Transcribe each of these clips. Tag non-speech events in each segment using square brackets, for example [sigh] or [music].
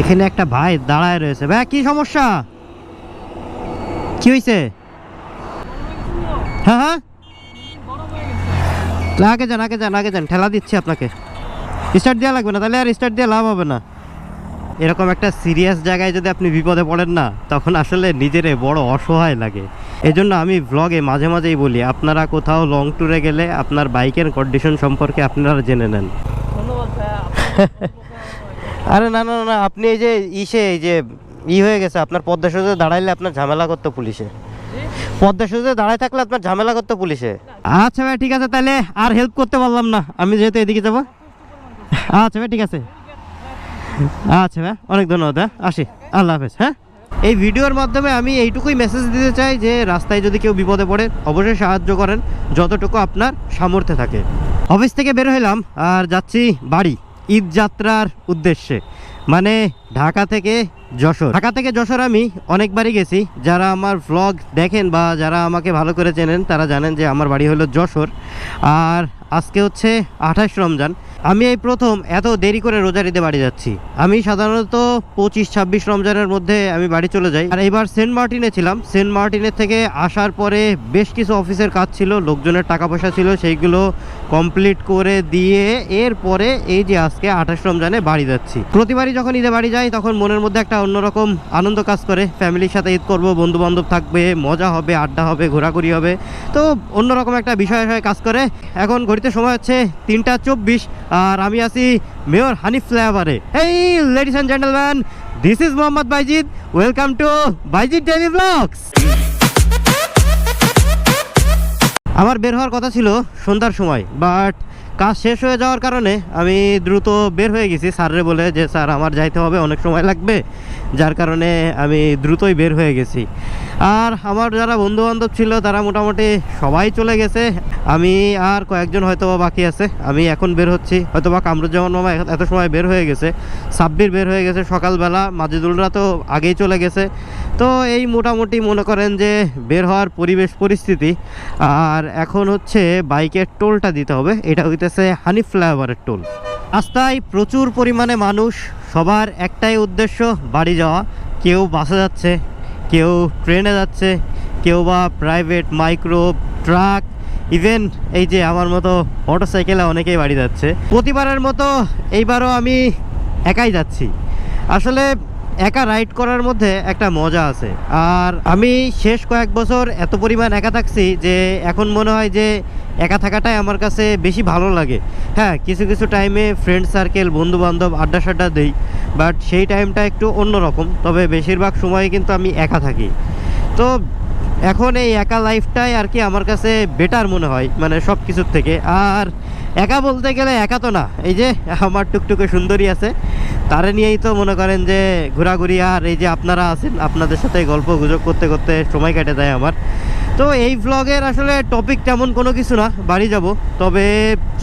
এখানে একটা ভাই দাঁড়ায় রয়েছে। ভাই কি সমস্যা? কি হয়েছে হ্যাঁ হ্যাঁ? আগে যান আগে যান আগে যান ঠেলা দিচ্ছি আপনাকে। স্টার্ট দেওয়া লাগবে না তাহলে আর স্টার্ট দিয়ে লাভ হবে না। এরকম একটা সিরিয়াস জায়গায় যদি আপনি বিপদে পড়েন না তখন আসলে নিজেরে বড় অসহায় লাগে। এজন্য আমি ব্লগে মাঝে মাঝেই বলি আপনারা কোথাও লং ট্যুরে গেলে আপনার বাইকের কন্ডিশন সম্পর্কে আপনারা জেনে নেন। ধন্যবাদ [laughs] আরে না না না, আপনি এই যে ইসে এই যে ই হয়ে গেছে আপনার পদ্মা সেতুতে দাঁড়াইলে আপনার ঝামেলা করতো পুলিশে। পদ্মা সেতুতে দাঁড়ায় থাকলে আপনার ঝামেলা করতো পুলিশে। আচ্ছা ভাই ঠিক আছে তাহলে আর হেল্প করতে পারলাম না। আমি যেহেতু এদিকে যাব। আচ্ছা ভাই ঠিক আছে। আচ্ছা ভাই অনেক ধন্যবাদ হ্যাঁ আসি। আল্লাহ হাফেজ হ্যাঁ। এই ভিডিওর মাধ্যমে আমি এইটুকুই মেসেজ দিতে চাই যে রাস্তায় যদি কেউ বিপদে পড়ে অবশ্যই সাহায্য করেন যতটুকু আপনার সামর্থ্যে থাকে। অফিস থেকে বের হইলাম আর যাচ্ছি বাড়ি। ঈদ যাত্রার উদ্দেশ্যে। মানে ঢাকা থেকে যশোর। ঢাকা থেকে যশোর আমি অনেকবারই গেছি। যারা আমার ভ্লগ দেখেন বা যারা আমাকে ভালো করে চেনেন, তারা জানেন যে আমার বাড়ি হলো যশোর। আর আজকে হচ্ছে আঠাশ রমজান। আমি এই প্রথম এত দেরি করে রোজা ঈদে বাড়ি যাচ্ছি। আমি সাধারণত পঁচিশ, ছাব্বিশ রমজানের মধ্যে আমি বাড়ি চলে যাই। আর এবার সেন্ট মার্টিনে ছিলাম। সেন্ট মার্টিনের থেকে আসার পরে বেশ কিছু অফিসের কাজ ছিল, লোকজনের টাকা পয়সা ছিল, সেইগুলো কমপ্লিট করে দিয়ে এরপরে এই যে আজকে আঠাশ রমজানে বাড়ি যাচ্ছি। প্রতিবারই যখন ঈদে বাড়ি যাই, তখন মনের মধ্যে একটা অন্যরকম আনন্দ কাজ করে। ফ্যামিলির সাথে ঈদ করব বন্ধু বান্ধব থাকবে, মজা হবে, আড্ডা হবে, ঘোরাঘুরি হবে। তো অন্যরকম একটা বিষয় কাজ করে। এখন ঘড়িতে সময় হচ্ছে তিনটা চব্বিশ। আর আমি আছি মেয়র হানিফ ফ্লাইওভারে। এই ladies and gentleman this is Mohammad Baijid. Welcome to Baijid daily blogs আমার বের হওয়ার কথা ছিল সন্ধ্যার সময় বাট কাজ শেষ হয়ে যাওয়ার কারণে আমি দ্রুত বের হয়ে গেছি। স্যাররে বলে যে, স্যার, আমার যাইতে হবে, অনেক সময় লাগবে। যার কারণে আমি দ্রুতই বের হয়ে গেছি। আর আমার যারা বন্ধু বান্ধব ছিল, তারা মোটামুটি সবাই চলে গেছে। আমি আর কয়েকজন হয়তো বাকি আছে। আমি এখন বের হচ্ছি। হয়তো বা কামরুজ্জামান মামা এত- সময় বের হয়ে গেছে। সাব্বির বের হয়ে গেছে সকালবেলা। মাজেদুলরা তো আগেই চলে গেছে। তো এই মোটামুটি মনে করেন যে, বের হওয়ার পরিবেশ, পরিস্থিতি। আর এখন হচ্ছে বাইকের টোলটা দিতে হবে। এটা হইতেছে হানি ফ্লাইওভারের টোল। রাস্তায় প্রচুর পরিমাণে মানুষ, সবার একটাই উদ্দেশ্য, বাড়ি যাওয়া। কেউ বাসে যাচ্ছে, কেউ ট্রেনে যাচ্ছে, কেউ বা প্রাইভেট মাইক্রো ট্রাক ইভেন এই যে আমার মতো মোটরসাইকেলে অনেকেই বাড়ি যাচ্ছে। প্রতিবারের মতো এইবারও আমি একাই যাচ্ছি। আসলে একা রাইড করার মধ্যে একটা মজা আছে। আর আমি শেষ কয়েক বছর এত পরিমাণ একা থাকছি যে এখন মনে হয় যে একা থাকাটাই আমার কাছে বেশি ভালো লাগে। হ্যাঁ কিছু কিছু টাইমে ফ্রেন্ড সার্কেল বন্ধু বান্ধব আড্ডা সাড্ডা দিই বাট সেই টাইমটা একটু অন্যরকম, তবে বেশিরভাগ সময় কিন্তু আমি একা থাকি। তো এখন এই একা লাইফটাই আর কি আমার কাছে বেটার মনে হয় মানে সব কিছুর থেকে। আর একা বলতে গেলে একা তো না, এই যে আমার টুকটুকে সুন্দরী আছে, তারা নিয়েই তো মনে করেন যে ঘোরাঘুরি, আর এই যে আপনারা আছেন, আপনাদের সাথে গল্প গুজব করতে করতে সময় কেটে যায় আমার। তো এই ভ্লগের আসলে টপিক তেমন কোনো কিছু না, বাড়ি যাব। তবে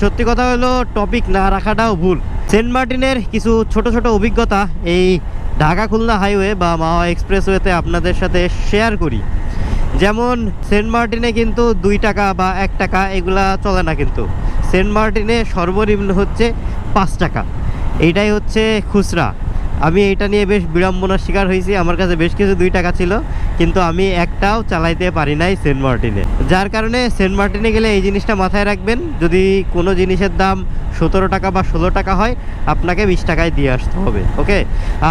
সত্যি কথা হলো টপিক না রাখাটাও ভুল। সেন্ট মার্টিনের কিছু ছোট ছোট অভিজ্ঞতা এই ঢাকা খুলনা হাইওয়ে বা মাওয়া এক্সপ্রেসওয়েতে আপনাদের সাথে শেয়ার করি। যেমন সেন্ট মার্টিনে কিন্তু দুই টাকা বা এক টাকা এগুলা চলে না কিন্তু। সেন্ট মার্টিনে সর্বনিম্ন হচ্ছে পাঁচ টাকা। এইটাই হচ্ছে খুচরা। আমি এটা নিয়ে বেশ বিড়ম্বনার শিকার হয়েছি। আমার কাছে বেশ কিছু দুই টাকা ছিল। কিন্তু আমি একটাও চালাইতে পারি নাই সেন্ট মার্টিনে। যার কারণে সেন্ট মার্টিনে গেলে এই জিনিসটা মাথায় রাখবেন, যদি কোনো জিনিসের দাম সতেরো টাকা বা ষোলো টাকা হয়, আপনাকে বিশ টাকায় দিয়ে আসতে হবে, ওকে?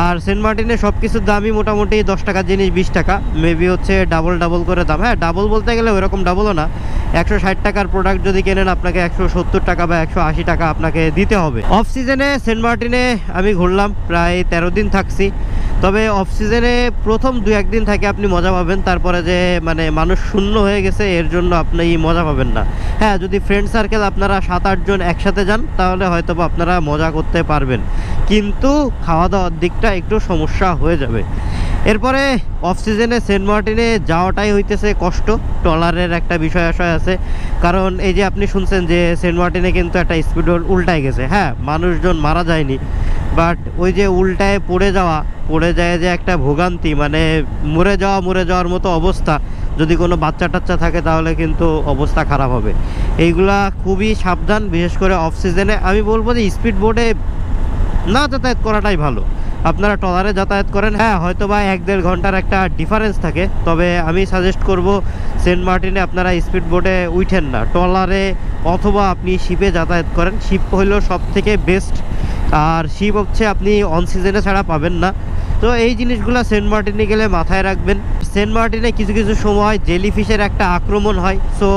আর সেন্ট মার্টিনে সব কিছুর দামই মোটামুটি দশ টাকার জিনিস বিশ টাকা, মেবি হচ্ছে ডাবল ডাবল করে দাম। হ্যাঁ ডাবল বলতে গেলে ওইরকম ডাবলও না, একশো ষাট টাকার প্রোডাক্ট যদি কেনেন, আপনাকে একশো সত্তর টাকা বা একশো আশি টাকা আপনাকে দিতে হবে। অফ সিজনে সেন্ট মার্টিনে আমি ঘুরলাম, প্রায় তেরো দিন থাকছি। তবে অফ সিজনে প্রথম দু একদিন থাকে আপনি মজা পাবেন, তারপরে যে মানে মানুষ শূন্য হয়ে গেছে, এর জন্য আপনি মজা পাবেন না। হ্যাঁ যদি ফ্রেন্ড সার্কেল আপনারা সাত আটজন একসাথে যান, তাহলে হয়তো আপনারা মজা করতে পারবেন। কিন্তু খাওয়া দাওয়ার দিকটা একটু সমস্যা হয়ে যাবে। এরপরে অফ সিজনে সেন্ট মার্টিনে যাওয়াটাই হইতেছে কষ্ট। ট্রলারের একটা বিষয় আশয় আছে। কারণ এই যে আপনি শুনছেন যে সেন্ট মার্টিনে কিন্তু একটা স্পিড উল্টায় গেছে। হ্যাঁ মানুষজন মারা যায়নি। বাট ওই যে উল্টায় পড়ে যাওয়া, পড়ে যায় যে একটা ভোগান্তি মানে মরে যাওয়া, মরে যাওয়ার মতো অবস্থা। যদি কোনো বাচ্চা টাচ্চা থাকে তাহলে কিন্তু অবস্থা খারাপ হবে। এইগুলা খুবই সাবধান, বিশেষ করে অফ সিজনে আমি বলব যে স্পিড বোর্ডে না যাতায়াত করাটাই ভালো। আপনারা ট্রলারে যাতায়াত করেন হ্যাঁ হয়তো বা এক দেড় ঘণ্টার একটা ডিফারেন্স থাকে, তবে আমি সাজেস্ট করব সেন্ট মার্টিনে আপনারা স্পিড বোটে উঠেন না। ট্রলারে অথবা আপনি শিপে যাতায়াত করেন। শিপ হইল সব থেকে বেস্ট আর শিপ হচ্ছে আপনি অন সিজনে ছাড়া পাবেন না। তো এই জিনিসগুলো সেন্ট মার্টিনে গেলে মাথায় রাখবেন। সেন্ট মার্টিনে কিছু কিছু সময় জেলি ফিশের একটা আক্রমণ হয়। সো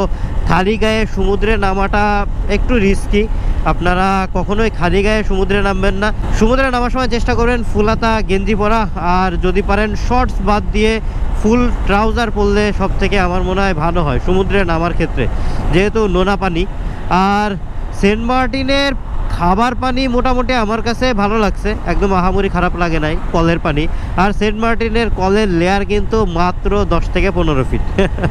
খালি গায়ে সমুদ্রে নামাটা একটু রিস্কি আপনারা কখনোই খালি গায়ে সমুদ্রে নামবেন না। সমুদ্রে নামার সময় চেষ্টা করবেন ফুলাতা, গেঞ্জি পরা। আর যদি পারেন শর্টস বাদ দিয়ে ফুল ট্রাউজার পরলে সব থেকে আমার মনে হয় ভালো হয় সমুদ্রে নামার ক্ষেত্রে, যেহেতু নোনা পানি। আর সেন্ট মার্টিনের খাবার পানি মোটামুটি আমার কাছে ভালো লাগছে। একদম আহামরি খারাপ লাগে নাই কলের পানি। আর সেন্ট মার্টিনের কলের লেয়ার কিন্তু মাত্র দশ থেকে পনেরো ফিট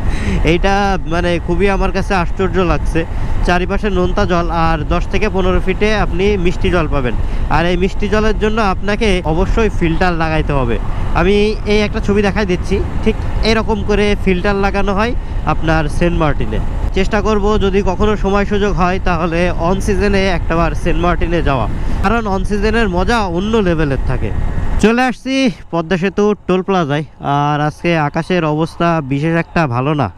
[laughs] এইটা মানে খুবই আমার কাছে আশ্চর্য লাগছে। চারিপাশে নোনতা জল আর দশ থেকে পনেরো ফিটে আপনি মিষ্টি জল পাবেন। আর এই মিষ্টি জলের জন্য আপনাকে অবশ্যই ফিল্টার লাগাইতে হবে। আমি এই একটা ছবি দেখাই দিচ্ছি। ঠিক এরকম করে ফিল্টার লাগানো হয় আপনার সেন্ট মার্টিনে। চেষ্টা করব যদি কখনো সময় সুযোগ হয়, তাহলে অন সিজনে একটাবার সেন্ট মার্টিনে যাওয়া। কারণ অন সিজনের মজা অন্য লেভেলের থাকে। চলে আসছি পদ্মা সেতু টোল প্লাজায়। আর আজকে আকাশের অবস্থা বিশেষ একটা ভালো না।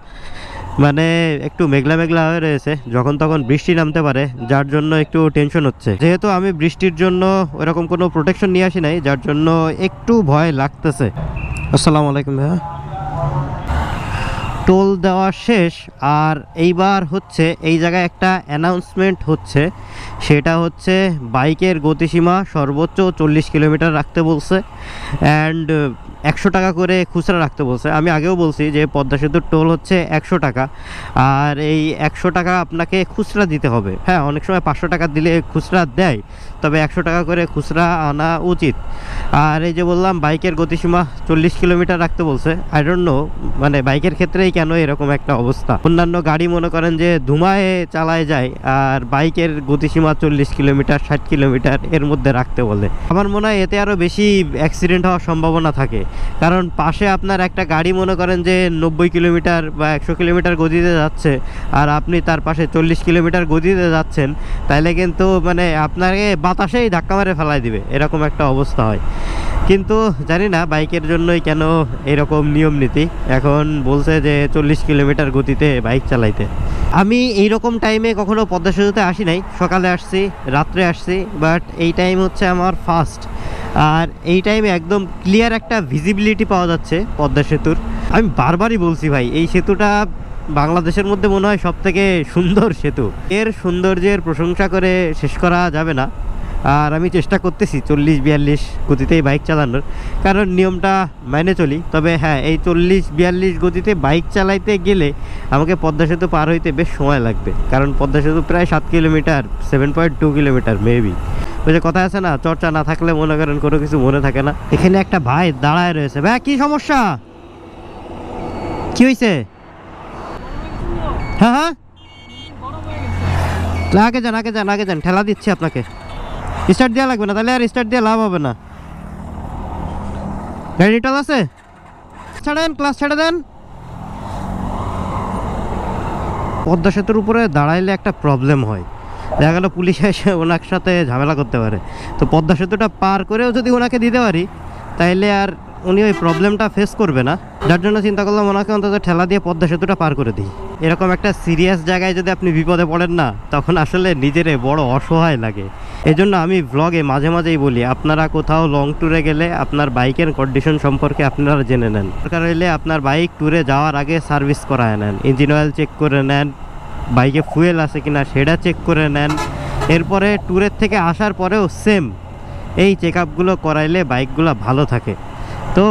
মানে একটু মেঘলা মেঘলা হয়ে রয়েছে, যখন তখন বৃষ্টি নামতে পারে, যার জন্য একটু টেনশন হচ্ছে। যেহেতু আমি বৃষ্টির জন্য ওরকম কোনো প্রোটেকশন নিয়ে আসি নাই, যার জন্য একটু ভয় লাগতেছে। আসসালামু আলাইকুম ভাইয়া। টোল দেওয়া শেষ। আর এইবার হচ্ছে এই জায়গায় একটা অ্যানাউন্সমেন্ট হচ্ছে। সেটা হচ্ছে বাইকের গতিসীমা সর্বোচ্চ চল্লিশ কিলোমিটার রাখতে বলছে। অ্যান্ড একশো টাকা করে খুচরা রাখতে বলছে। আমি আগেও বলছি যে পদ্মা সেতুর টোল হচ্ছে একশো টাকা। আর এই একশো টাকা আপনাকে খুচরা দিতে হবে। হ্যাঁ অনেক সময় পাঁচশো টাকা দিলে খুচরা দেয়, তবে একশো টাকা করে খুচরা আনা উচিত। আর এই যে বললাম, বাইকের গতিসীমা চল্লিশ কিলোমিটার রাখতে বলছে। আই ডোন্ট নো মানে বাইকের ক্ষেত্রেই কেন এরকম একটা অবস্থা? অন্যান্য গাড়ি মনে করেন যে ধুমায় চালায় যায়, আর বাইকের গতিসীমা চল্লিশ কিলোমিটার, ষাট কিলোমিটার এর মধ্যে রাখতে বলে। আমার মনে হয় এতে আরও বেশি অ্যাক্সিডেন্ট হওয়ার সম্ভাবনা থাকে। কারণ পাশে আপনার একটা গাড়ি মনে করেন যে নব্বই কিলোমিটার বা একশো কিলোমিটার গতিতে যাচ্ছে, আর আপনি তার পাশে চল্লিশ কিলোমিটার গতিতে যাচ্ছেন তাহলে কিন্তু মানে আপনাকে বাতাসেই ধাক্কা মারে ফেলাই দিবে, এরকম একটা অবস্থা হয়। কিন্তু জানি না বাইকের জন্যই কেন এরকম নিয়ম নীতি, এখন বলছে যে চল্লিশ কিলোমিটার গতিতে বাইক চালাইতে। আমি এই রকম টাইমে কখনো পদ্মা সেতুতে আসি নাই, সকালে আসছি, রাত্রে আসছি বাট এই টাইম হচ্ছে আমার ফার্স্ট আর এই টাইমে একদম ক্লিয়ার একটা ভিজিবিলিটি পাওয়া যাচ্ছে পদ্মা সেতুর। আমি বারবারই বলছি ভাই, এই সেতুটা বাংলাদেশের মধ্যে মনে হয় সব থেকে সুন্দর সেতু। এর সৌন্দর্যের প্রশংসা করে শেষ করা যাবে না। আর আমি চেষ্টা করতেছি চল্লিশ, বিয়াল্লিশ গতিতেই বাইক চালানোর। কারণ নিয়মটা মেনে চলি। তবে হ্যাঁ এই চল্লিশ, বিয়াল্লিশ গতিতে বাইক চালাইতে গেলে আমাকে পদ্মা সেতু পার হইতে বেশ সময় লাগবে। কারণ পদ্মা সেতু প্রায় সাত kilometre seven point two kilometre maybe ওই যে কথা আছে না, চর্চা না থাকলে মনে করেন কোনো কিছু মনে থাকে না। এখানে একটা ভাই দাঁড়ায় রয়েছে। ভাই, কি সমস্যা? কি হয়েছে হ্যাঁ হ্যাঁ। আগে যান আগে যান আগে যান। ঠেলা দিচ্ছি আপনাকে। স্টার্ট দেওয়া লাগবে না, তাহলে আর স্টার্ট দিয়ে লাভ হবে না। গাড়ি নিটল আছে? ছাড়েন ক্লাস ছেড়ে দেন। পদ্মা সেতুর উপরে দাঁড়াইলে একটা প্রবলেম হয়। দেখা গেল পুলিশে এসে ওনার সাথে ঝামেলা করতে পারে। তো পদ্মা সেতুটা পার করেও যদি ওনাকে দিতে পারি, তাইলে আর উনি ওই প্রবলেমটা ফেস করবে না। যার জন্য চিন্তা করলাম ওনাকে অন্তত ঠেলা দিয়ে পদ্মা সেতুটা পার করে দিই। এরকম একটা সিরিয়াস জায়গায় যদি আপনি বিপদে পড়েন না, তখন আসলে নিজেরে বড় অসহায় লাগে। এজন্য আমি ব্লগে মাঝে মাঝেই বলি, আপনারা কোথাও লং ট্যুরে গেলে আপনার বাইকের কন্ডিশন সম্পর্কে আপনারা জেনে নেন। দরকার হলে আপনার বাইক ট্যুরে যাওয়ার আগে সার্ভিস করায় নেন। ইঞ্জিন অয়েল চেক করে নেন বাইকে ফুয়েল আছে কিনা সেটা চেক করে নেন। এরপরে ট্যুরের থেকে আসার পরেও সেম এই চেক আপগুলো করাইলে বাইকগুলো ভালো থাকে। তো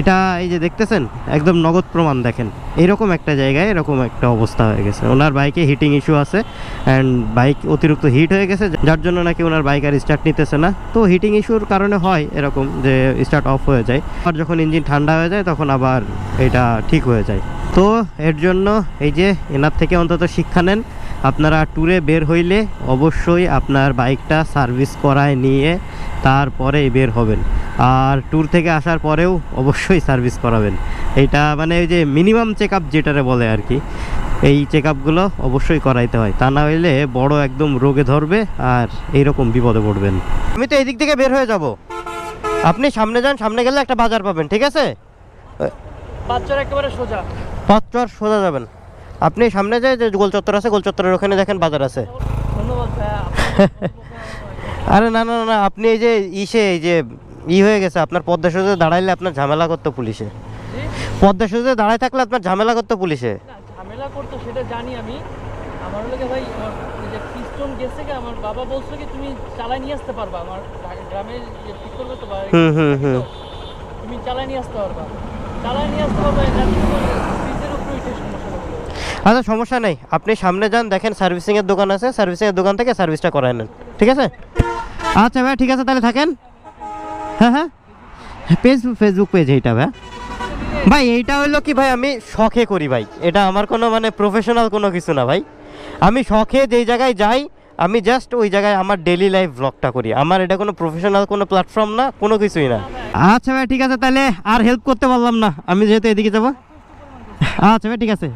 এটা এই যে দেখতেছেন, একদম নগদ প্রমাণ দেখেন। এরকম একটা জায়গায় এরকম একটা অবস্থা হয়ে গেছে। ওনার বাইকে হিটিং ইস্যু আছে অ্যান্ড বাইক অতিরিক্ত হিট হয়ে গেছে, যার জন্য নাকি ওনার বাইক আর স্টার্ট নিতেছে না। তো হিটিং ইস্যুর কারণে হয় এরকম যে স্টার্ট অফ হয়ে যায়। আর যখন ইঞ্জিন ঠান্ডা হয়ে যায়, তখন আবার এটা ঠিক হয়ে যায়। তো এর জন্য এই যে এনার থেকে অন্তত শিক্ষা নেন। আপনারা ট্যুরে বের হইলে অবশ্যই আপনার বাইকটা সার্ভিস করায় নিয়ে তারপরেই বের হবেন। আর ট্যুর থেকে আসার পরেও অবশ্যই সার্ভিস করাবেন। এটা মানে ওই যে মিনিমাম চেক আপ যেটারে বলে আর কি এই চেক আপগুলো অবশ্যই করাইতে হয়। তা না হইলে বড় একদম রোগে ধরবে আর এইরকম বিপদে পড়বেন। আমি তো এই দিক থেকে বের হয়ে যাব। আপনি সামনে যান সামনে গেলে একটা বাজার পাবেন ঠিক আছে? বাচ্চার একেবারে সোজা। পথ চর সোজা যাবেন। আপনি সামনে যায় যে গোল চত্বর আছে গোল চত্বরের ওখানে দেখেন বাজার আছে। [laughs] আরে না না না, আপনি এই যে ইসে এই যে ই হয়ে গেছে আপনার পদ্মা সেতুতে দাঁড়াইলে আপনার ঝামেলা করতো পুলিশে। পদ্মা সেতুতে দাঁড়ায় থাকলে আপনার ঝামেলা করতো পুলিশে। ঝামেলা করতো সেটা জানি আমি। আমার লোকে ভাই যে পিস্টন গেছে কি আমার বাবা বলছো কি তুমি চালাই নিয়ে আসতে পারবা। আমার গ্রামে যে ঠিক করবে হুম, হুম, হুম। তুমি চালাই নিয়ে আসতে পারবা। চালাই নিয়ে আসতে পারবা এটা ফ্রিজের উপরে উঠে সমস্যা হবে আচ্ছা সমস্যা নেই। আপনি সামনে যান, দেখেন সার্ভিসিং এর দোকান আছে সার্ভিসিং এর দোকান থেকে সার্ভিসটা করায় নেন। ঠিক আছে? আচ্ছা ভাই ঠিক আছে, তাহলে থাকেন। হ্যাঁ হ্যাঁ। পেজ ফেসবুক পেজ এইটা ভাই ভাই, এইটা হলো কি ভাই, আমি শখে করি ভাই। এটা আমার কোনো মানে প্রফেশনাল কোনো কিছু না ভাই। আমি শখে যেই জায়গায় যাই, আমি জাস্ট ওই জায়গায় আমার ডেলি লাইফ ব্লগটা করি। আমার এটা কোনো প্রফেশনাল কোনো প্ল্যাটফর্ম না, কোনো কিছুই না। আচ্ছা ভাই ঠিক আছে, তাহলে আর হেল্প করতে পারলাম না। আমি যেহেতু এদিকে যাব। আচ্ছা ভাই, ঠিক আছে।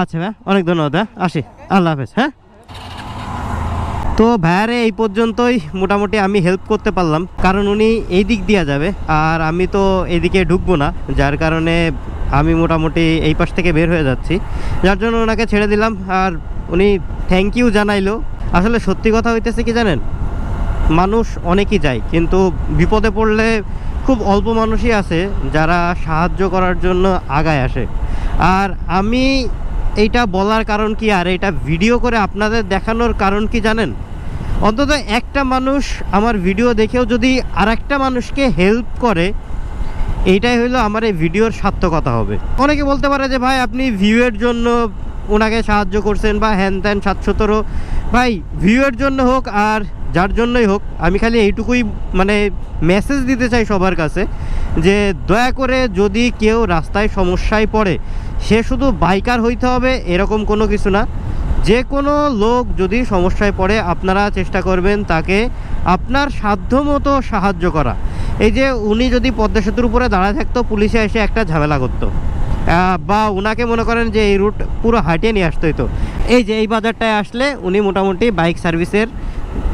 আচ্ছা ভাই, অনেক ধন্যবাদ হ্যাঁ। আসি, আল্লাহ হাফেজ হ্যাঁ। তো ভাইয়ারে এই পর্যন্তই মোটামুটি আমি হেল্প করতে পারলাম। কারণ উনি এই দিক দিয়ে যাবে, আর আমি তো এদিকে ঢুকবো না, যার কারণে আমি মোটামুটি এই পাশ থেকে বের হয়ে যাচ্ছি। যার জন্য ওনাকে ছেড়ে দিলাম, আর উনি থ্যাংক ইউ জানাইলো। আসলে সত্যি কথা হইতেছে কি জানেন? মানুষ অনেকই যায়, কিন্তু বিপদে পড়লে খুব অল্প মানুষই আছে যারা সাহায্য করার জন্য আগায় আসে। আর আমি এইটা বলার কারণ কি, আর এটা ভিডিও করে আপনাদের দেখানোর কারণ কি জানেন? অন্তত একটা মানুষ আমার ভিডিও দেখেও যদি আর একটা মানুষকে হেল্প করে, এইটাই হলো আমার এই ভিডিওর সার্থকতা হবে। অনেকে বলতে পারে যে, ভাই, আপনি ভিউয়ের জন্য ওনাকে সাহায্য করছেন বা হ্যান ত্যান সাতশতরও ভাই ভিউয়ের জন্য হোক আর যার জন্যই হোক, আমি খালি এইটুকুই মানে মেসেজ দিতে চাই সবার কাছে যে দয়া করে যদি কেউ রাস্তায় সমস্যায় পড়ে, সে শুধু বাইকার হইতে হবে এরকম কোনো কিছু না। যে কোনো লোক যদি সমস্যায় পড়ে, আপনারা চেষ্টা করবেন তাকে আপনার সাধ্যমতো সাহায্য করা। এই যে উনি যদি পদ্মা সেতুর উপরে দাঁড়ায় থাকতো, পুলিশে এসে একটা ঝামেলা করতো। বা ওনাকে মনে করেন যে এই রুট পুরো হাঁটিয়ে নিয়ে আসতে হতো এই যে এই বাজারটায় আসলে উনি মোটামুটি বাইক সার্ভিসের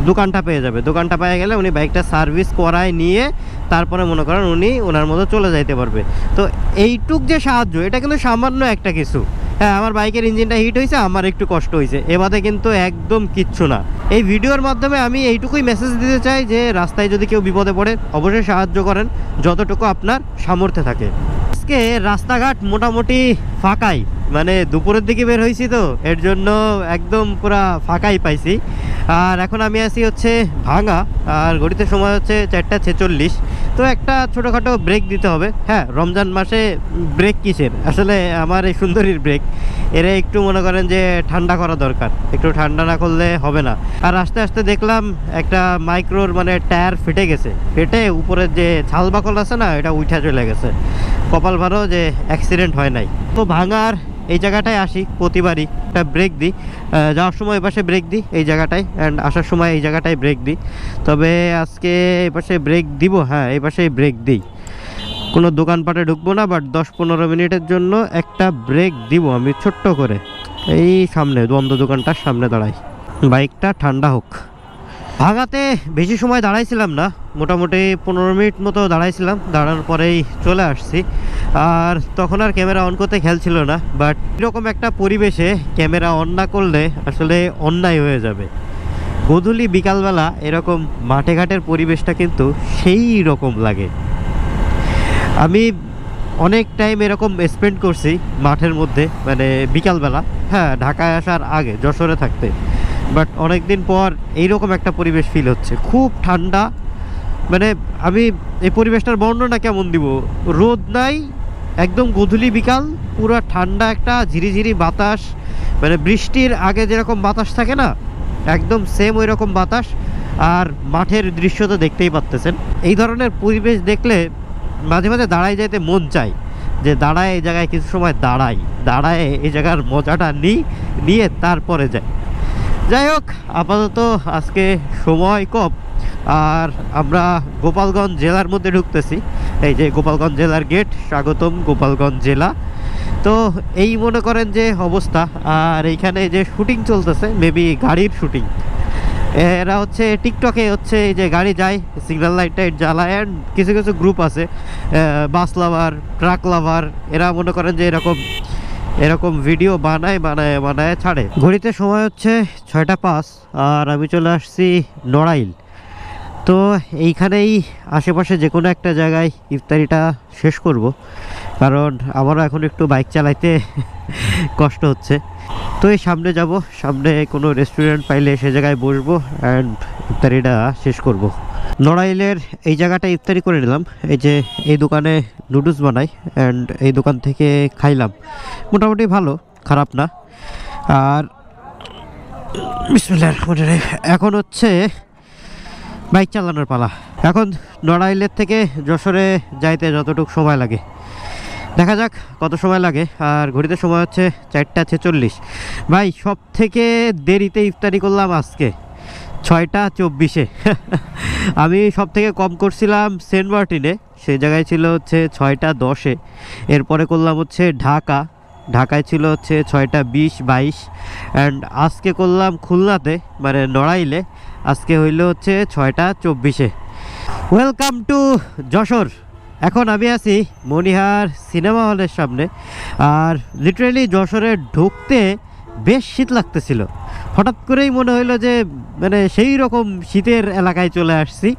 দোকানটা পেয়ে যাবে। দোকানটা পেয়ে গেলে উনি বাইকটা সার্ভিস করায় নিয়ে তারপরে মনে করেন উনি ওনার মতো চলে যাইতে পারবে। তো এইটুক যে সাহায্য, এটা কিন্তু সামান্য একটা কিছু। হ্যাঁ আমার বাইকের ইঞ্জিনটা হিট হয়েছে আমার একটু কষ্ট হয়েছে এবারে কিন্তু একদম কিচ্ছু না। এই ভিডিওর মাধ্যমে আমি এইটুকুই মেসেজ দিতে চাই যে, রাস্তায় যদি কেউ বিপদে পড়ে, অবশ্যই সাহায্য করেন, যতটুকু আপনার সামর্থ্যে থাকে। আজকে রাস্তাঘাট মোটামুটি ফাঁকাই। মানে দুপুরের দিকে বের হয়েছি তো, এর জন্য একদম পুরা ফাঁকাই পাইছি। আর এখন আমি আছি হচ্ছে ভাঙা আর ঘড়িতে সময় হচ্ছে চারটা ছেচল্লিশ। তো একটা ছোটোখাটো ব্রেক দিতে হবে। হ্যাঁ রমজান মাসে ব্রেক কিসের? আসলে আমার এই সুন্দরীর ব্রেক এরা একটু মনে করেন যে ঠান্ডা করা দরকার। একটু ঠান্ডা না করলে হবে না। আর আস্তে আস্তে দেখলাম একটা মাইক্রোর মানে টায়ার ফেটে গেছে। ফেটে উপরের যে ছাল বাকল আছে না, এটা উঠা চলে গেছে। কপাল ভালো যে অ্যাক্সিডেন্ট হয় নাই। তো ভাঙার এই জায়গাটায় আসি, প্রতিবারই একটা ব্রেক দিই। যাওয়ার সময় এপাশে ব্রেক দিই এই জায়গাটায় অ্যান্ড আসার সময় এই জায়গাটায় ব্রেক দিই। তবে আজকে এই পাশে ব্রেক দিব হ্যাঁ এই পাশেই ব্রেক দিই। কোনো দোকানপাটে ঢুকবো না বাট দশ পনেরো মিনিটের জন্য একটা ব্রেক দিব আমি ছোট্ট করে। এই সামনে, দ্বন্দ্ব দোকানটার সামনে দাঁড়াই। বাইকটা ঠান্ডা হোক। ভাগাতে বেশি সময় দাঁড়াইছিলাম না। মোটামুটি পনেরো মিনিট মতো দাঁড়াইছিলাম। দাঁড়ানোর পরেই চলে আসছি। আর তখন আর ক্যামেরা অন করতে খেয়াল ছিল না। বাট এরকম একটা পরিবেশে ক্যামেরা অন না করলে আসলে অন্যায় হয়ে যাবে। গধূলি বিকালবেলা এরকম মাঠে ঘাটের পরিবেশটা কিন্তু সেই রকম লাগে। আমি অনেক টাইম এরকম স্পেন্ড করছি মাঠের মধ্যে মানে বিকালবেলা। হ্যাঁ ঢাকায় আসার আগে, যশোরে থাকতে। বাট অনেক দিন পর এইরকম একটা পরিবেশ ফিল হচ্ছে। খুব ঠান্ডা। মানে আমি এই পরিবেশটার বর্ণনা কেমন দিব? রোদ নাই, একদম গধূলি বিকাল, পুরো ঠান্ডা একটা, ঝিরিঝিরি বাতাস। মানে বৃষ্টির আগে যেরকম বাতাস থাকে না, একদম সেম ওই রকম বাতাস। আর মাঠের দৃশ্য তো দেখতেই পাচ্তেছেন এই ধরনের পরিবেশ দেখলে মাঝে মাঝে দাঁড়ায় যাইতে মন চায় যে দাঁড়ায় এই জায়গায় কিছু সময় দাঁড়াই। দাঁড়ায় এই জায়গার মজাটা নিই নিয়ে তারপরে যাই। যাই হোক আপাতত আজকে সময় কম, আর আমরা গোপালগঞ্জ জেলার মধ্যে ঢুকতেছি। এই যে গোপালগঞ্জ জেলার গেট স্বাগতম গোপালগঞ্জ জেলা। তো এই মনে করেন যে অবস্থা, আর এইখানে যে শুটিং চলতেছে মেবি গাড়ির শুটিং এরা হচ্ছে টিকটকে হচ্ছে এই যে গাড়ি যায় সিগন্যাল লাইট টাইট জ্বালায় অ্যান্ড কিছু কিছু গ্রুপ আছে বাস লাভার ট্রাক লাভার এরা মনে করেন যে এরকম এরকম ভিডিও বানায় বানায় বানায়, ছাড়ে। ঘড়িতে সময় হচ্ছে ছয়টা পাঁচ, আর আমি চলে আসছি নড়াইল। তো এইখানেই আশেপাশে যে কোনো একটা জায়গায় ইফতারিটা শেষ করব, কারণ আমারও এখন একটু বাইক চালাইতে [laughs] কষ্ট হচ্ছে। তো এই সামনে যাব, সামনে কোনো রেস্টুরেন্ট পাইলে সে জায়গায় বসবো অ্যান্ড ইফতারিটা শেষ করব। নড়াইলের এই জায়গাটা ইফতারি করে নিলাম। এই যে, এই দোকানে নুডলস বানাই অ্যান্ড এই দোকান থেকে খাইলাম। মোটামুটি ভালো, খারাপ না। আর এখন হচ্ছে বাইক চালানোর পালা। এখন নড়াইলের থেকে যশোরে যাইতে যতটুকু সময় লাগে। দেখা যাক কত সময় লাগে। আর ঘড়িতে সময় হচ্ছে চারটা ছেচল্লিশ। ভাই সব থেকে দেরিতে ইফতারি করলাম আজকে। ছয়টা চব্বিশে। [laughs] আমি সব থেকে কম করছিলাম সেন্ট মার্টিনে সেই জায়গায় ছিল হচ্ছে ছয়টা দশে। এরপরে করলাম হচ্ছে ঢাকা, ঢাকায় ছিল হচ্ছে ছয়টা বিশ, বাইশ। অ্যান্ড আজকে করলাম খুলনাতে মানে নড়াইলে, আজকে হইল হচ্ছে ছয়টা চব্বিশে। Welcome to Jessore. এখন আমি আছি মণিহার সিনেমা হলের সামনে। আর লিটারেলি যশোরে ঢুকতে বেশ শীত লাগতেছিল। হঠাৎ করেই মনে হইল যে মানে সেই রকম শীতের এলাকায় চলে আসছি।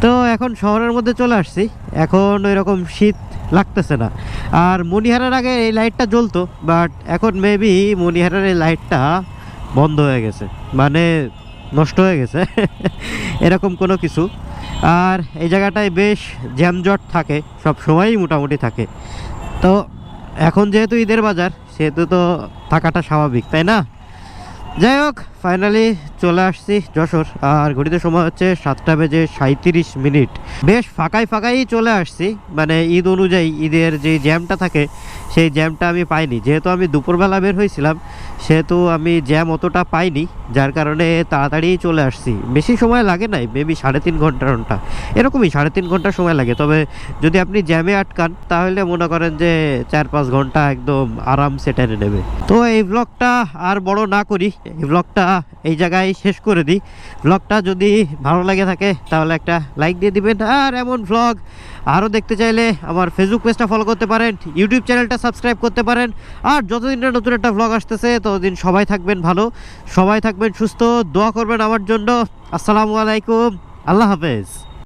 তো এখন শহরের মধ্যে চলে আসছি। এখন ওই রকম শীত লাগতেছে না। আর মণিহারের আগে এই লাইটটা জ্বলতো, বাট এখন মেবি মণিহারের এই লাইটটা বন্ধ হয়ে গেছে। মানে নষ্ট হয়ে গেছে। [laughs] এরকম কোনো কিছু। আর এই জায়গাটায় বেশ জ্যামজট থাকে, সব সময়ই মোটামুটি থাকে। তো এখন যেহেতু ঈদের বাজার সেহেতু তো থাকাটা স্বাভাবিক তাই না? যাই হোক ফাইনালি চলে আসছি যশোর, আর ঘড়িতে সময় হচ্ছে সাতটা বেজে সাঁত্রিশ মিনিট। বেশ ফাঁকাই ফাঁকাই চলে আসছি মানে ঈদ অনুযায়ী ঈদের যে জ্যামটা থাকে, সেই জ্যামটা আমি পাইনি। যেহেতু আমি দুপুরবেলা বের হয়েছিলাম, সেহেতু আমি জ্যাম অতটা পাইনি, যার কারণে তাড়াতাড়ি চলে আসছি। বেশি সময় লাগে নাই মেবি সাড়ে তিন ঘণ্টা ঘণ্টা। এরকমই সাড়ে তিন ঘণ্টা সময় লাগে, তবে যদি আপনি জ্যামে আটকান, তাহলে মনে করেন যে চার পাঁচ ঘণ্টা একদম আরামসে টেনে নেবে। তো এই ব্লগটা আর বড় না করি, এই ব্লগটা এই জায়গায় শেষ করে দিই। ব্লগটা যদি ভালো লাগে থাকে, তাহলে একটা লাইক দিয়ে দিবেন। আর এমন ব্লগ আরও দেখতে চাইলে আমার ফেসবুক পেজটা ফলো করতে পারেন ইউটিউব চ্যানেলটা সাবস্ক্রাইব করতে পারেন। আর যতদিন না নতুন একটা ব্লগ আসতেছে, ততদিন সবাই থাকবেন ভালো, সবাই থাকবেন সুস্থ, দোয়া করবেন আমার জন্য। আসসালামু আলাইকুম, আল্লাহ হাফেজ।